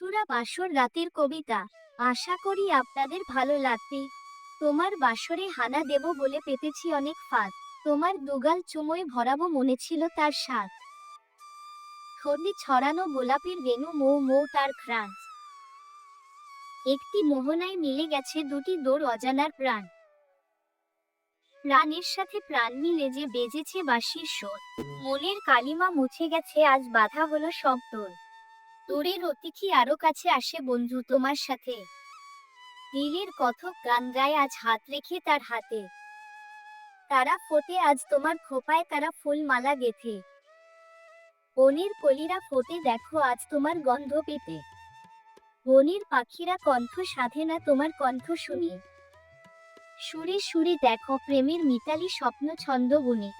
বন্ধুরা বাসর রাতের কবিতা। আশা করি আপনাদের ভালো লাগবে। তোমার বাসরে হানা দেব বলে পেতেছি অনেক ফাঁদ। তোমার দুগাল চুমোয় ভরাবো মনে ছিল তার স্বাদ। হলদি ছড়ানো গোলাপের রেণু মৌ মৌ তার ঘ্রাণ। একটি মোহনায় মিলে গেছে দুটি দোর অজানার প্রাণ। প্রাণের সাথে প্রাণ মিলে যে বেজেছে বাঁশির সোর। মনের কালিমা মুছে গেছে, আজ বাধা হলো সব তোর তোরের অতিথি আরও কাছে আসে বন্ধু তোমার সাথে। দিলের কথক গান গায় আজ হাত রেখে তার হাতে। তারা ফোটে আজ তোমার খোপায় তারা ফুল মালা গেথে। বনের কলিরা ফোটে দেখো আজ তোমার গন্ধ পেতে। বনের পাখিরা কণ্ঠ সাধে না তোমার কণ্ঠ শুনি। সুরে সুরে দেখো প্রেমের মিতালি স্বপ্ন ছন্দ বুনে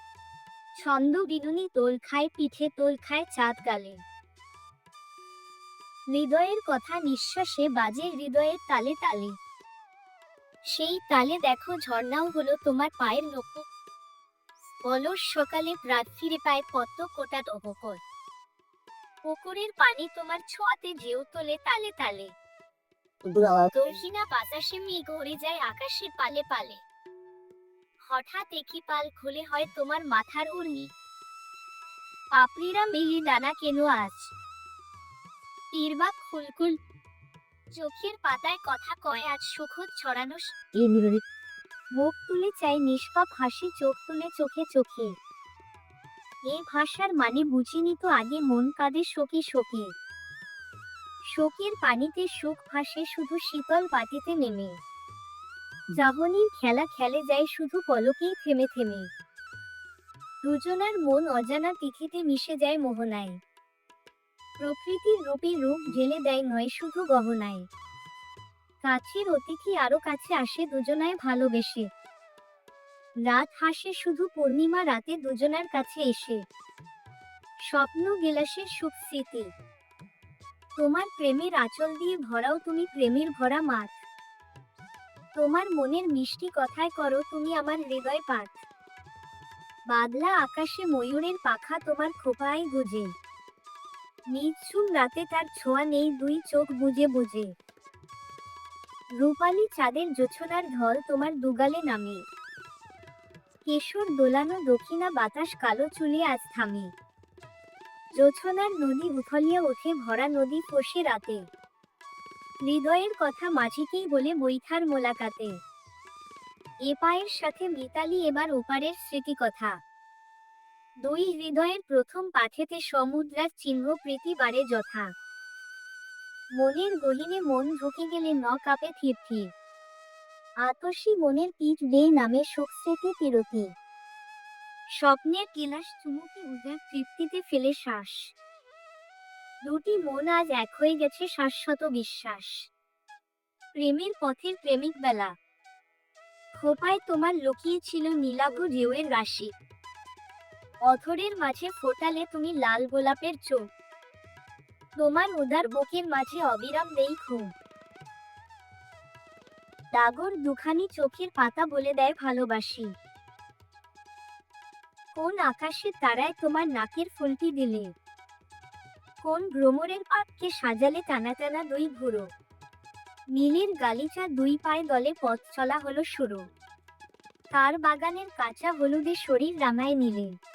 ছন্দ বিনুনি তোল খায় পিঠে তোল খায় চাঁদ গালে। হৃদয়ের কথা নিঃশ্বাসে বাজে হৃদয়ের তালে তালে। সেই তালে দেখো ঝর্ণাও হলো তোমার পায়ের লক্ষ্য অলস সকালে প্রাত ফিরে পায় পদ্ম কোটা অবকর পুকুরের পানি তোমার ছোঁয়াতে ঢেউ তোলে তালে তালে। দর্হিনা বাতাসে মেঘ উড়ে যায় আকাশের পালে পালে। হঠাৎ একই পাল খুলে হয় তোমার মাথার উর্নি। পাপড়িরা মিলি দানা কেন আজ? তীরবাক ফুলকুল চোখের পাতায় কথা কয় আজ সুখদ ছড়ানো মুখ তুলে চাই নিষ্পাপ হাসি চোখ তুলে চোখে চোখে। এ ভাষার মানে বুঝিনি তো আগে মন কাঁদে শোকে শোকে। শোকের পানিতে সুখ ভাসে শুধু শীতল পাটিতে নেমে। জাবনির খেলা খেলে যায় শুধু পলকেই থেমে থেমে। দুজনার মন অজানা তিথিতে মিশে যায় মোহনায়। প্রকৃতির রূপে রূপ ঢেলে দেয় নয়, শুধু গহনায়। কাছের অতিথি আরও কাছে আসে, দুজনায় ভালোবেসে। রাত হাসে, শুধু পূর্ণিমা রাতে দুজনার কাছে এসে। স্বপ্ন গেলাসের সুখ স্মৃতি। তোমার প্রেমের আঁচল দিয়ে ভরাও তুমি প্রেমের ভরা মাঠ। তোমার মনের মিষ্টি কথায় করো তুমি আমার হৃদয় পাঠ। বাদলা আকাশে ময়ূরের পাখা তোমার খোপায় গুজে। নিঝুম রাতে তার ছোঁয়া নেই দুই চোখ বুজে বুজে। রূপালি চাঁদের জোছনার ঢল তোমার দুগালে নামে। কেশর দোলানো দক্ষিণা বাতাস কালো চুলে আজ থামে। জোছনার নদী উথলিয়া ওঠে ভরা নদী ফসে রাতে। হৃদয়ের কথা মাঝিকেই বলে বৈঠার মোলাকাতে। এ পায়ের সাথে মিতালি এবার ওপারের স্মৃতি কথা দুই হৃদয়ের প্রথম পাঠেতে সমুদ্রার চিহ্ন প্রীতি বাড়ে যথা। মনের গহিনে মন ঢুকে গেলে ন কাপে থির থির। আতসী মনের পিঠ বেয়ে নামে শোক স্মৃতি তিরতি। স্বপ্নের কিলাস চুমুকি উজার তৃপ্তিতে ফেলে শ্বাস। দুটি মন আজ এক হয়ে গেছে শাশ্বত বিশ্বাস। প্রেমের পথের প্রেমিক বেলা। খোপায় তোমার লুকিয়ে ছিল নীলাভ ঢেউয়ের রাশি। অথরের মাঝে ফোটালে তুমি লাল গোলাপের চোখ। তোমার উদার বুকের মাঝে অবিরাম নেই ঘুম। ডাগর দুখানি চোখের পাতা বলে দেয় ভালোবাসি। কোন আকাশের তারায় তোমার নাকের ফুলটি দিলে? কোন ভ্রমরের পাককে সাজালে টানা টানা দুই ভুরো? নীলের গালিচা দুই পায়ে দলে পথ চলা হলো শুরু। তার বাগানের কাঁচা হলুদে শরীর রামায় নিলে।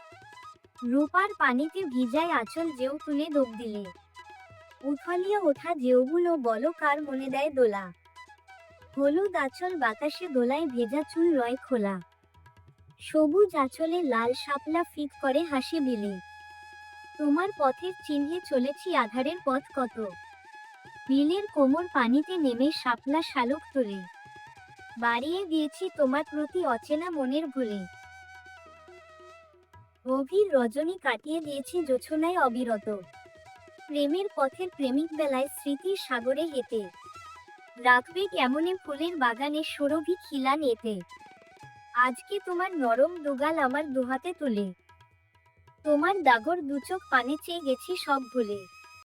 রূপার পানিতে ভিজায় আঁচল জেউ তুলে ডোব দিলে। উথলিয়ে ওঠা জেউগুলো বলো কার মনে দেয় দোলা। হলুদ আঁচল বাতাসে দোলায় ভেজা চুল রয় খোলা। সবুজ আঁচলে লাল শাপলা ফিক করে হাসি বিলে। তোমার পথের চিহ্নে চলেছি আধারের পথ কত। বিলের কোমর পানিতে নেমে শাপলা শালুক তোলে। বাড়িয়ে দিয়েছি তোমার প্রতি অচেনা মনের ভুলে। গভীর রজনী কাটিয়ে দিয়েছি জোছনায় অবিরত। প্রেমের পথের প্রেমিক বেলায় স্মৃতির সাগরে হেঁটে। রাখবে কেমনে ফুলের বাগানে সুরভি খিলান এতে আজকে তোমার নরম দুগাল আমার দুহাতে তুলে। তোমার দাগর দুচোখ পানে চেয়ে গেছি সব ভুলে।